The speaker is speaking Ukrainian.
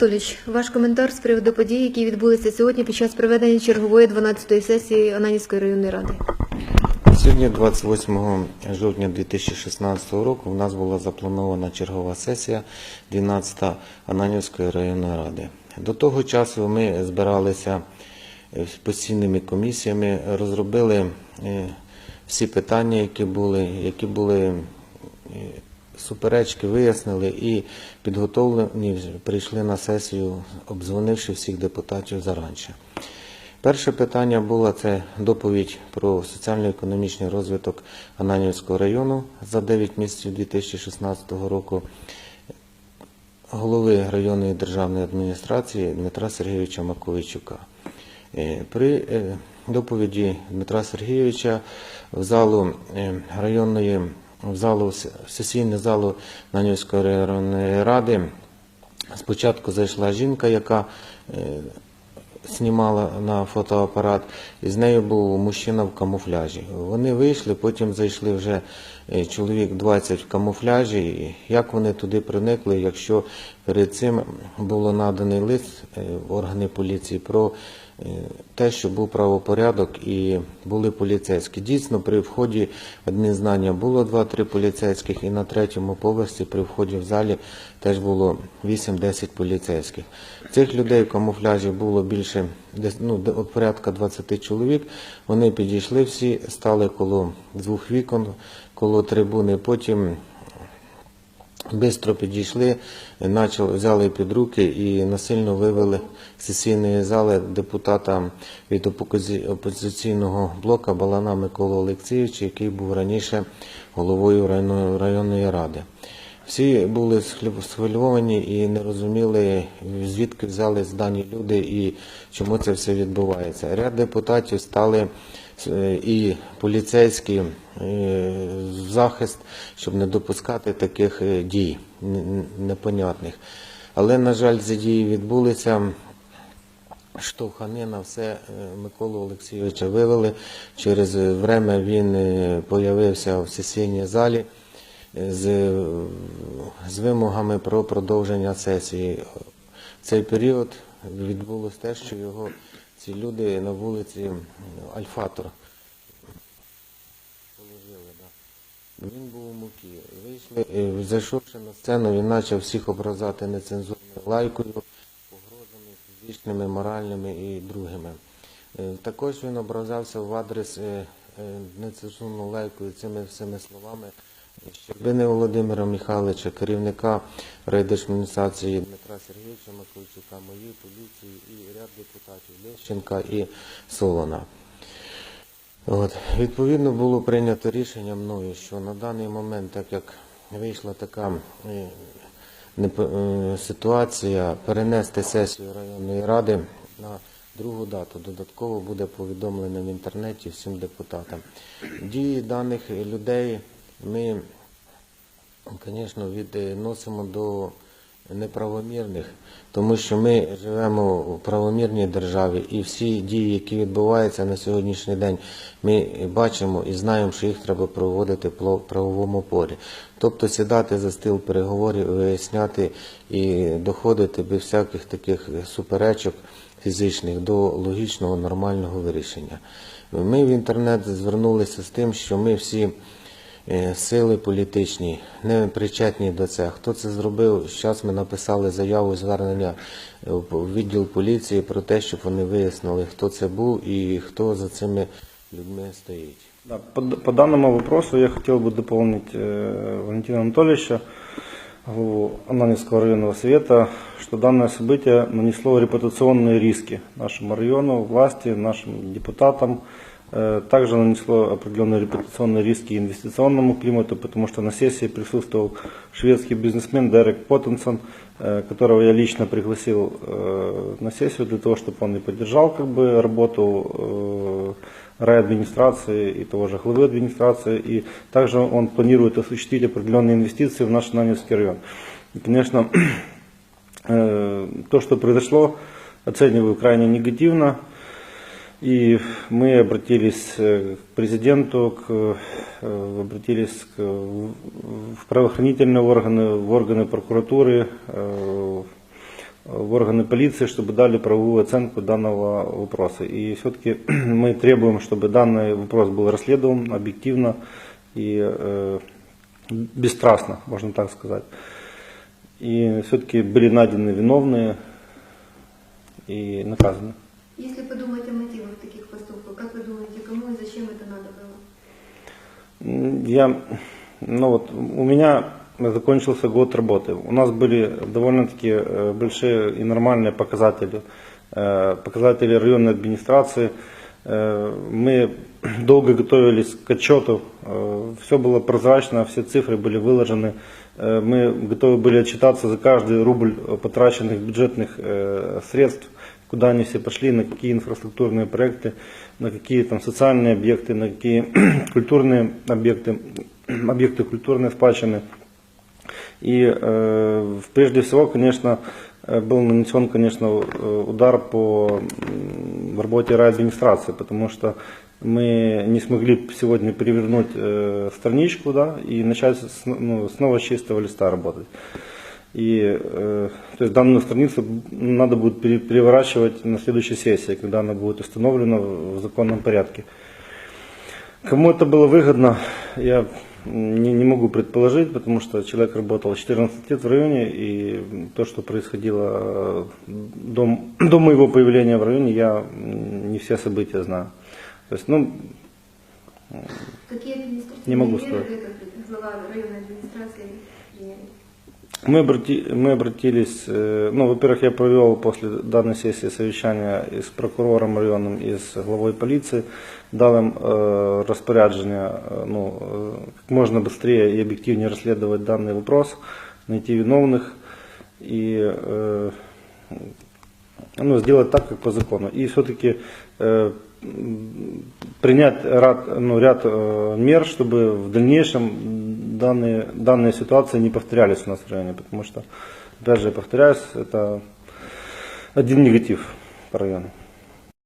Анатолійович, ваш коментар з приводу подій, які відбулися сьогодні під час проведення чергової 12-ї сесії Ананівської районної ради. Сьогодні, 28 жовтня 2016 року, у нас була запланована чергова сесія 12 Ананівської районної ради. До того часу ми збиралися е, з постійними комісіями, розробили е, всі питання, які були, які були е, суперечки, вияснили і підготовлені прийшли на сесію, обдзвонивши всіх депутатів заранше. Перше питання було це доповідь про соціально-економічний розвиток Ананівського району за 9 місяців 2016 року голови районної державної адміністрації Дмитра Сергійовича Маковичука. Е, При е, доповіді Дмитра Сергійовича в залу е, районної в залу в сесійну залу Нанівської ради спочатку зайшла жінка, яка е, знімала на фотоапарат, і з нею був мужчина в камуфляжі. Вони вийшли, потім зайшли вже е, чоловік 20 в камуфляжі. Як вони туди проникли, якщо перед цим було наданий лист е, в органи поліції про те, що був правопорядок і були поліцейські. Дійсно, при вході в адмінзнання було 2-3 поліцейських, і на третьому поверсі при вході в залі теж було 8-10 поліцейських. Цих людей в камуфляжі було більше, ну, порядка 20 чоловік. Вони підійшли всі, стали коло двох вікон, коло трибуни. Потім Бистро підійшли, начали, взяли під руки і насильно вивели з сесійної зали депутата від опозиційного блока Балана Микола Олексійовича, який був раніше головою районної, ради. Всі були схвильовані і не розуміли, звідки взялись дані люди і чому це все відбувається. Ряд депутатів стали е, і поліцейські е, в захист, щоб не допускати таких е, дій непонятних. Але, на жаль, ці дії відбулися. Штовханина все Миколу Олексійовича вивели. Через время він появився в сесійній залі з, з вимогами про продовження сесії. В цей період відбулося те, що його ці люди на вулиці Альфатор положили. Да. Він був у муки. Вийшли, е, зайшовши на сцену, він почав всіх образати нецензурною лайкою, погрозами фізичними, моральними і другими. Е, Також він образався в адрес е, нецензурною лайкою цими всіми словами Щербини Володимира Михайловича, керівника райдержадміністрації Дмитра Сергійовича Маковичука, моєї поліції і ряд депутатів Лещенка і Солона. От, відповідно було прийнято рішення мною, що на даний момент, так як вийшла така е, е, ситуація, перенести сесію районної ради на другу дату. Додатково буде повідомлено в інтернеті всім депутатам. Дії даних людей ми, звісно, відносимо до неправомірних, тому що ми живемо в правомірній державі, і всі дії, які відбуваються на сьогоднішній день, ми бачимо і знаємо, що їх треба проводити в правовому полі. Тобто сідати за стіл переговорів, виясняти і доходити без всяких таких суперечок фізичних до логічного нормального вирішення. Ми в інтернет звернулися з тим, що ми всі сили політичні не причетні до цього. Хто це зробив? Зараз ми написали заяву звернення е, в відділ поліції про те, щоб вони вияснили, хто це був і хто за цими людьми стоїть. Да, по, по данному вопросу я хотел бы дополнить э, Валентина Анатольевича, главу Ананевского районного совета, что данное событие нанесло репутационные риски нашему району, власти, нашим депутатам. Э, также нанесло определенные репутационные риски инвестиционному климату, потому что на сессии присутствовал шведский бизнесмен Дерек Поттенсон, э, которого я лично пригласил э, на сессию для того, чтобы он и поддержал как бы, работу э, райадминистрации и того же главы администрации. И также он планирует осуществить определенные инвестиции в наш Наневский район. И, конечно, э, то, что произошло, оцениваю крайне негативно. И мы обратились э, к президенту, к, э, обратились к, в правоохранительные органы, в органы прокуратуры, э, в органы полиции, чтобы дали правовую оценку данного вопроса. И все-таки мы требуем, чтобы данный вопрос был расследован объективно и э, бесстрастно, можно так сказать. И все-таки были найдены виновные и наказаны. Если подумать о зачем это надо было? М, Я, ну вот, у меня закончился год работы. У нас были довольно-таки э, большие и нормальные показатели, э, показатели районной администрации. Э, Мы долго готовились к отчету, все было прозрачно, все цифры были выложены. Э, Мы готовы были отчитаться за каждый рубль э, потраченных бюджетных э, средств, куда они все пошли, на какие инфраструктурные проекты, на какие там социальные объекты, на какие культурные объекты, объекты культурной спадщины. И э, прежде всего, конечно, э, был нанесен, конечно, э, удар по м, работе райадминистрации, потому что мы не смогли сегодня перевернуть э, страничку да, и начать с, ну, снова с чистого листа работать. И э, то есть данную страницу надо будет пере- переворачивать на следующей сессии, когда она будет установлена в законном порядке. Кому это было выгодно, я не, не могу предположить, потому что человек работал 14 лет в районе, и то, что происходило э, до, до моего появления в районе, я не все события знаю. То есть, ну, Какие административные Не могу сказать. администрации приняли? Мы, обрати- мы обратились, э, ну, во-первых, я провел после данной сессии совещания с прокурором районным, и с главой полиции, дал им э, распоряджение э, ну, э, как можно быстрее и объективнее расследовать данный вопрос, найти виновных и э, ну, сделать так, как по закону. И все-таки э, принять ряд, ну, ряд э, мер, чтобы в дальнейшем данные, данные ситуации не повторялись у нас в районе, потому что, опять же, повторяюсь, это один негатив по району.